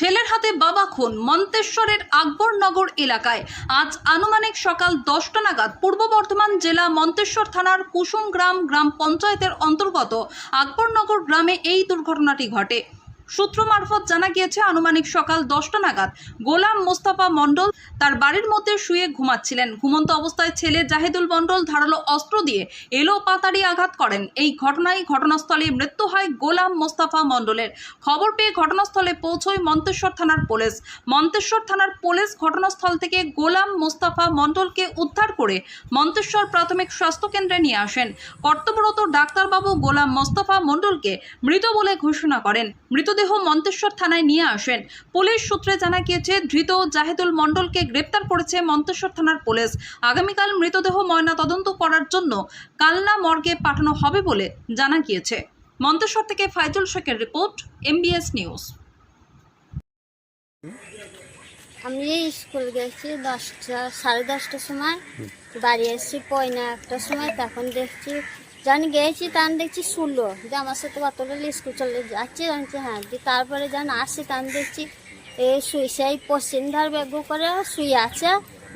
ছেলের হাতে বাবা খুন মন্তেশ্বরের আকবরনগর এলাকায়। আজ আনুমানিক সকাল দশটা নাগাদ পূর্ব বর্ধমান জেলা মন্তেশ্বর থানার কুসুম গ্রাম গ্রাম পঞ্চায়েতের অন্তর্গত আকবরনগর গ্রামে এই দুর্ঘটনাটি ঘটে। সূত্র মারফত জানা গিয়েছে, আনুমানিক সকাল দশটা নাগাদ গোলাম মোস্তাফা মণ্ডল তার বাড়ির মধ্যে শুয়ে ঘুমাচ্ছিলেন। ঘুমন্ত অবস্থায় ছেলে জাহেদুল মণ্ডল ধারালো অস্ত্র দিয়ে এলো পাতাড়ি আঘাত করেন। এই ঘটনায় ঘটনাস্থলে মৃত্যু হয় গোলাম মোস্তাফা মণ্ডলের। খবর পেয়ে ঘটনাস্থলে পৌঁছয় মন্তেশ্বর থানার পুলিশ। মন্তেশ্বর থানার পুলিশ ঘটনাস্থল থেকে গোলাম মোস্তাফা মণ্ডলকে উদ্ধার করে মন্তেশ্বর প্রাথমিক স্বাস্থ্য কেন্দ্রে নিয়ে আসেন। কর্তব্যরত ডাক্তারবাবু গোলাম মোস্তফা মণ্ডলকে মৃত বলে ঘোষণা করেন। মৃতদেহ মন্তেশ্বর থানায় নিয়ে আসেন। পুলিশ সূত্রে জানা গিয়েছে, ধৃত জাহেদুল মণ্ডলকে গ্রেপ্তার করেছে মন্তেশ্বর থানার পুলিশ। আগামীকাল মৃতদেহ ময়না তদন্ত করার জন্য কালনা মর্গে পাঠানো হবে বলে জানা গিয়েছে। মন্তেশ্বর থেকে ফাইজুল শেখের রিপোর্ট এমবিএস নিউজ। আমি এই স্কুল গেছি দশটা, সাড়ে দশটার সময়। বাড়ি এসেছি, পয়না একটার সময়, তখন দেখছি জানি গেছি তখন দেখছি শুনলো যে আমার সাথে কতটা স্কুল চলে যাচ্ছে জানছি হ্যাঁ। দিয়ে তারপরে যখন আসছি তখন দেখছি এই শুই সেই পশ্চিম ধার ব্যাগ করে শুয়ে আছে।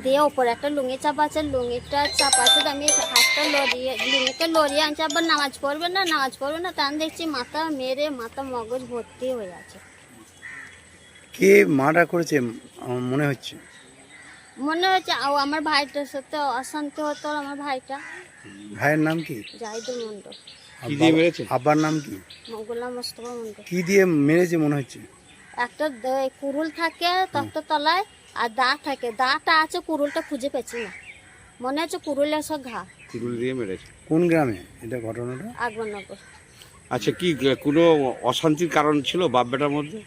দিয়ে ওপরে একটা লুঙ্গি চাপা আছে লুঙ্গিটা চাপা আছে আমি হাতটা লড়িয়ে লুঙ্গিটা লড়িয়ে আনছি আবার নামাজ পড়বে না নামাজ পড়বে না তখন দেখছি মাথা মেরে মাথা মগজ ভর্তি হয়ে আছে। কে মার্ডার করেছে মনে হচ্ছে? মনে হচ্ছে আমার ভাইটার সাথে অশান্তি হতো আমার ভাইটা। ভাইয়ের নাম কি? জাহিদুল কি দিয়ে মেরেছে? আব্বার নাম কি? গোলাম মোস্তফা কি দিয়ে মেরেছে মনে হচ্ছে? একটা দ- কুরুল থাকে তক্ত তলায় আর দা থাকে। দাটা আছে কুরুলটা খুঁজে পেছি না। মনে হচ্ছে কুরুলের সব ঘা। কুড়ুল দিয়ে মেরেছে। কোন গ্রামে এটা ঘটনাটা? আগমনগর আচ্ছা কি কোনো অশান্তির কারণ ছিল বাপ বেটার মধ্যে?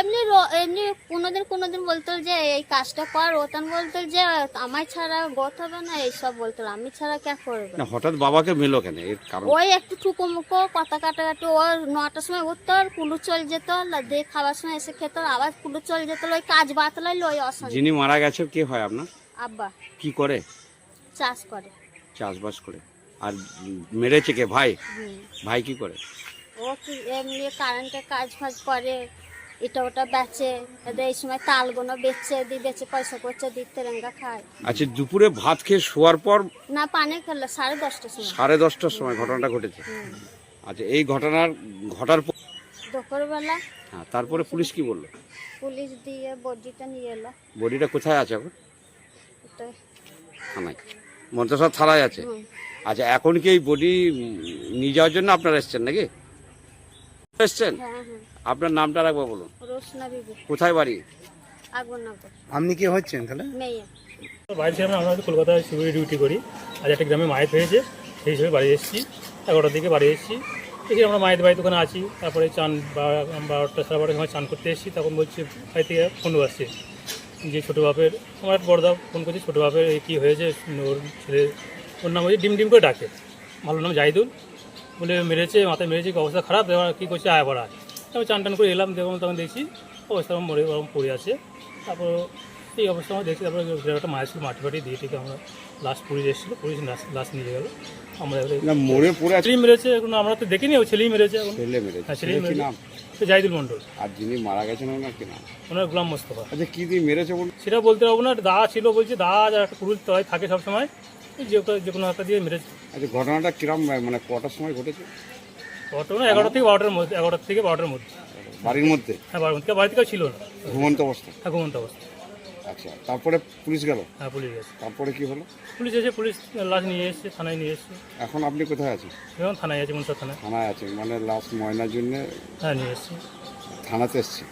এমনি এমনি কোনোদিন কোনোদিন বলতো যে এই কাজটা কর। ওতান বলতো যে আমার ছাড়া গত হবে না এইসব বলতো। আমি ছাড়া কে করবে? না হঠাৎ বাবাকে মেলো কেন? এর কারণ? ওই একটু ঠুকো মুখো কথা কাটাকাটি ও নটার সময় উঠতো আর কুলু চল যেত দিয়ে খাবার সময় এসে খেত আবার কুলু চল যেত ওই কাজ বাতলাই ওই অশান্তি। যিনি মারা গেছে কে হয় আপনার? আব্বা। কি করে? চাষ করে। চাষবাস করে। আর মেরেছে কে? ভাই? ভাই কি করে? ও কি এমনি কারেন্টের কাজ ফাজ করে এটা ওটা বেচে এদের এই সময় তালগুলো বেচে দিয়ে বেচে পয়সা করছে দিয়ে তেরেঙ্গা খায়। আচ্ছা দুপুরে ভাত খেয়ে শোয়ার পর না পানি খেলো সাড়ে দশটার সময়। সাড়ে দশটার সময় ঘটনাটা ঘটেছে? আচ্ছা এই ঘটনার ঘটার পর দুপুরবেলা হ্যাঁ তারপরে পুলিশ কি বলল? পুলিশ দিয়ে বডিটা নিয়ে এলো। বডিটা কোথায় আছে এখন? থানায়। মন্ত্রসর থানায় আছে? আচ্ছা এখন কি এই বডি নিয়ে যাওয়ার জন্য আপনারা এসছেন নাকি? এসছেন? হ্যাঁ হ্যাঁ। আপনার নামটা রাখব বলুন। কোথায় বাড়ি? আপনি কি হচ্ছেন তাহলে? মেয়ে। বাড়ি থেকে আমরা কলকাতায় শিবিরে ডিউটি করি। আজ একটা গ্রামে মায়ের হয়েছে সেই হিসেবে বাড়ি এসেছি। এগারোটার দিকে বাড়ি এসেছি। এসে আমরা মায়ের বাড়িতে ওখানে আছি। তারপরে চান বারোটা সাড়ে বারোটার সময় চান করতে এসেছি। তখন বলছি বাড়ি থেকে ফোন আসছে। যে ছোটো বাপের আমার বড়দা ফোন করছে ছোটো বাপের এই কী হয়েছে? ওর ছেলে ওর নাম হচ্ছে ডিম ডিম করে ডাকে। ভালো নাম জাহিদুল। বলে মেরেছে মাথায় মেরেছে কি অবস্থা খারাপ? এবার কী করছে? আয় পড়া আমি চান টান করে এলাম দেখলাম তখন দেখছি অবস্থা আমার মরে ওরকম পড়ে আছে। তারপর এই অবস্থা আমরা দেখছি তারপরে একটা মায়ের ছিল মাটি ফাটি দিয়ে থেকে আমরা লাস্ট পুলিশ এসেছিল পুলিশ লাস্ট নিয়ে গেলো। আমরা মরে পড়ে ছেলেই মেরেছে এখন আমরা তো দেখিনি ও ছেলেই মেরেছে এখন। ছেলে মেরেছে। হ্যাঁ ছেলে ছেলেই মেরেছে। নাম? জাহিদুল মণ্ডল। আর যিনি মারা গেছেন ওনার কি নাম? ওনার গোলাম মোস্তফা। আচ্ছা কি দিয়ে মেরেছে সেটা বলতে পারব না দা ছিল বলছে দা আর একটা পুরুষ তলায় থাকে সবসময়। যে যে কোনো একটা দিয়ে মেরেছে। আচ্ছা ঘটনাটা কিরম মানে কটার সময় ঘটেছে? ঘটনা এগারোটা থেকে বারোটার মধ্যে এগারোটা থেকে বারোটার মধ্যে। বাড়ির মধ্যে? হ্যাঁ মধ্যে। বাড়ি ছিল না। ঘুমন্ত অবস্থা? হ্যাঁ ঘুমন্ত অবস্থা। আচ্ছা তারপরে পুলিশ গেল? হ্যাঁ পুলিশ এসে তারপরে কি হলো? পুলিশ এসে পুলিশ লাশ নিয়ে এসছে থানায় নিয়ে এসছে। এখন আপনি কোথায় আছেন? এখন থানায় আছে মনসা থানায়। থানায় আছেন মানে লাশ ময়নার জন্য হ্যাঁ নিয়ে এসছে। থানাতে এসছে।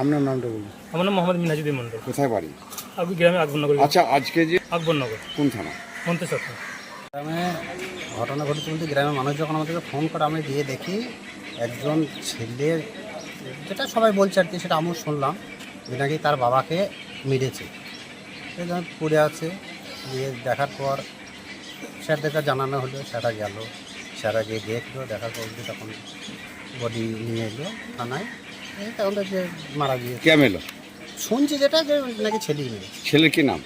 আপনার নামটা বলুন। আমার নাম মোহাম্মদ মিনাজুদ্দিন মণ্ডল। কোথায় বাড়ি? আমি গ্রামে আকবরনগর আচ্ছা আজকে যে আকবরনগর কোন থানা? মন্তেশ্বর থানা গ্রামে ঘটনা ঘটেছে বলতে গ্রামের মানুষ যখন আমাদেরকে ফোন করে আমি গিয়ে দেখি একজন ছেলে যেটা সবাই বলছে আর কি সেটা আমিও শুনলাম যে নাকি তার বাবাকে মেরেছে। সে যখন পড়ে আছে গিয়ে দেখার পর স্যারদেরকে জানানো হলো সেটা গেল। স্যারা গিয়ে দেখল দেখার পর যে তখন বডি নিয়ে এলো থানায়। তখন তো যে মারা গিয়েছে। কে মেলো শুনছি যেটা যে নাকি ছেলেই মেরেছে। ছেলের কি নাম?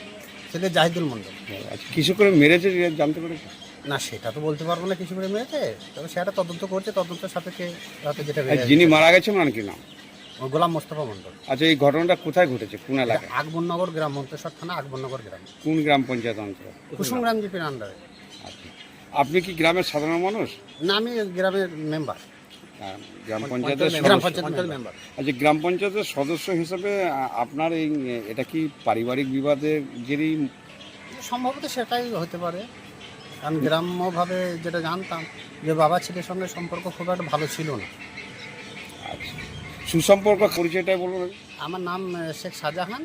ছেলে জাহিদুল মণ্ডল। আচ্ছা কিছু করে মেরেছে জানতে পেরেছে? না সেটা তো বলতে পারব না কিছু করে মেরেছে। তবে সেটা তদন্ত করছে তদন্তের সাপেক্ষে হয়তো যেটা বেরিয়ে যিনি মারা গেছেন ওনার কি নাম? আসবে। গোলাম মোস্তফা মণ্ডল। আচ্ছা এই ঘটনাটা কোথায় ঘটেছে? কোন এলাকায়? আকবরনগর গ্রাম মন্তেশ্বর থানা আকবরনগর গ্রাম। কোন গ্রাম পঞ্চায়েত অঞ্চল? কুসুম গ্রাম জিপির আন্ডারে আচ্ছা। আপনি কি গ্রামের সাধারণ মানুষ? না আমি গ্রামের মেম্বার গ্রাম পঞ্চায়েতের গ্রাম সদস্য। মেম্বার। আচ্ছা গ্রাম পঞ্চায়েতের সদস্য হিসেবে আপনার এই এটা কি পারিবারিক বিবাদের জেরেই সম্ভবত সেটাই হতে পারে। কারণ গ্রাম্যভাবে যেটা জানতাম যে বাবা ছেলের সঙ্গে সম্পর্ক খুব একটা ভালো ছিল না। আচ্ছা সুসম্পর্ক পরিচয়টা বলুন। আমার নাম শেখ শাহজাহান।